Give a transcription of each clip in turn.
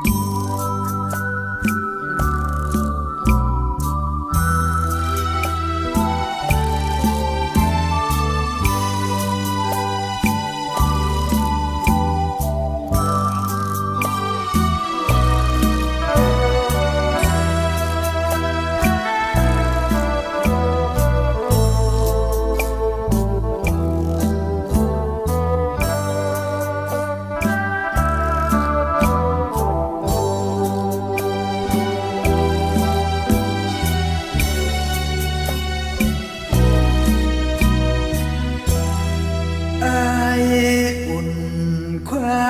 ไอ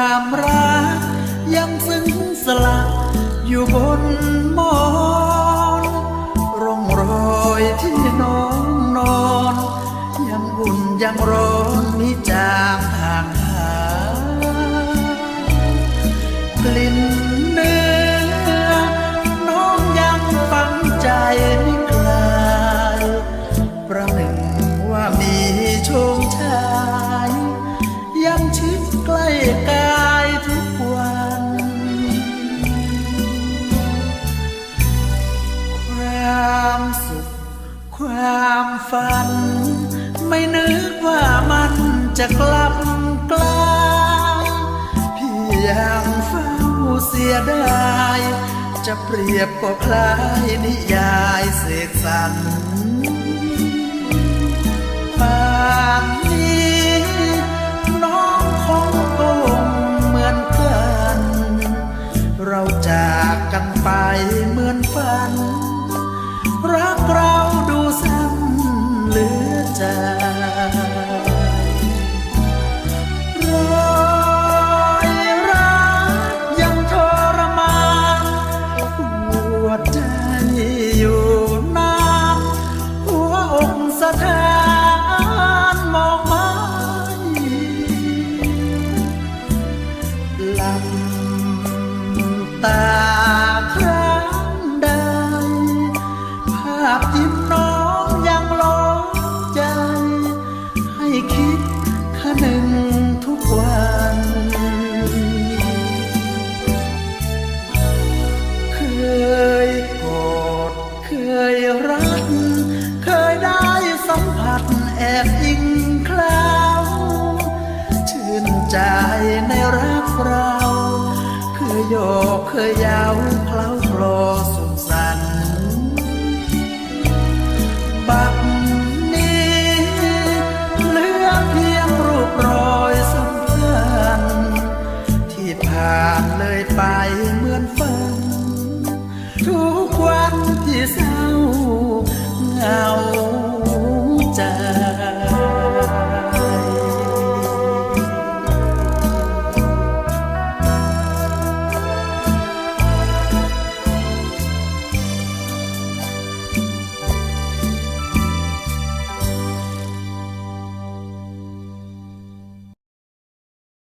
ามรักยังซึ้งสลักอยู่บนมอนร่องรอยที่น้องนอน ยังบุญยังรอ ฝัน ไม่นึกว่ามันจะกลับกลายพี่ยังเฝ้าเสียดายจะเปรียบก็คล้ายนิยายเสกสรร ใจรอยรักยังทรมานปวดใจอยู่นานหัวอกสะท้านมองไม่ลำตา ก เคยได้สัมผัสแอบอิงคลาว ชื่นใจในรักเรา เคยโยกเคยเยาวเคล้าคลอสุ now